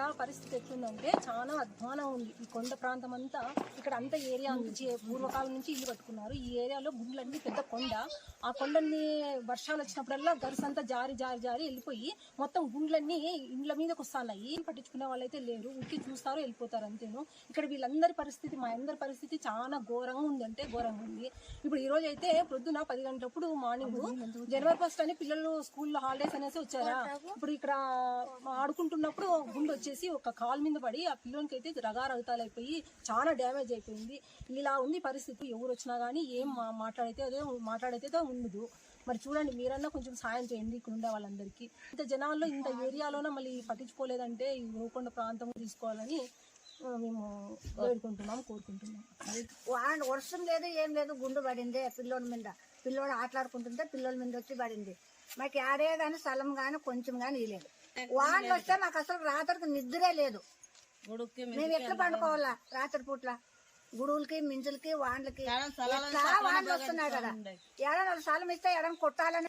ఇక్కడ పరిస్థితి ఎట్లుందంటే చాలా అధ్వానం ఉంది. ఈ కొండ ప్రాంతం అంతా ఇక్కడ అంత ఏరియా నుంచి పూర్వకాలం నుంచి ఇల్లు కట్టుకున్నారు. ఈ ఏరియాలో గుండ్లన్నీ పెద్ద కొండ. ఆ కొండని వర్షాలు వచ్చినప్పుడల్లా గరుసు అంతా జారి జారి జారి వెళ్ళిపోయి మొత్తం గుండ్లన్నీ ఇండ్ల మీదకి వస్తున్నాయి. పట్టించుకునే వాళ్ళైతే లేరు. ఉక్కి చూస్తారు వెళ్ళిపోతారు అంతేను. ఇక్కడ వీళ్ళందరి పరిస్థితి మా అందరి పరిస్థితి చాలా ఘోరంగా ఉంది అంటే ఘోరంగా ఉంది. ఇప్పుడు ఈ రోజు అయితే పొద్దున పది గంటలప్పుడు మార్నింగ్ జనవరి ఫస్ట్ అని పిల్లలు స్కూల్లో హాలిడేస్ అనేసి వచ్చారా? ఇప్పుడు ఇక్కడ ఆడుకుంటున్నప్పుడు గుండు వచ్చేసి ఒక కాల్ మీద పడి ఆ పిల్లలకి అయితే రగారగతాలైపోయి అయిపోయి చాలా డ్యామేజ్ అయిపోయింది. ఇలా ఉంది పరిస్థితి. ఎవరు వచ్చినా కానీ ఏం మాట్లాడితే అదే మాట్లాడైతే ఉండదు. మరి చూడండి మీరన్నా కొంచెం సాయం చేయండి ఇక్కడ ఉండే వాళ్ళందరికీ. ఇంత జనాల్లో ఇంత ఏరియాలోనే మళ్ళీ పట్టించుకోలేదంటే ఈ గోకొండ ప్రాంతం తీసుకోవాలని మేము వేడుకుంటున్నాం కోరుకుంటున్నాం. వాన వర్షం లేదు ఏం లేదు గుండు పడింది పిల్లోడి మీద. పిల్లోడు ఆటలాడుకుంటుంటే పిల్లోడి మీద వచ్చి పడింది. మాకు ఆడే గాని స్థలం గాని కొంచెం గాని ఇలేదు వానలు వస్తే మాకు అసలు రాత్రికి నిద్రే లేదు. మేము ఎట్లా పండుకోవాలా రాత్రి పూట్ల? గుడువులకి మించులకి వాన్లకి వానలు వస్తున్నాయి కదా? ఏడన్నా స్థలం ఇస్తే ఎడం కొట్టాలని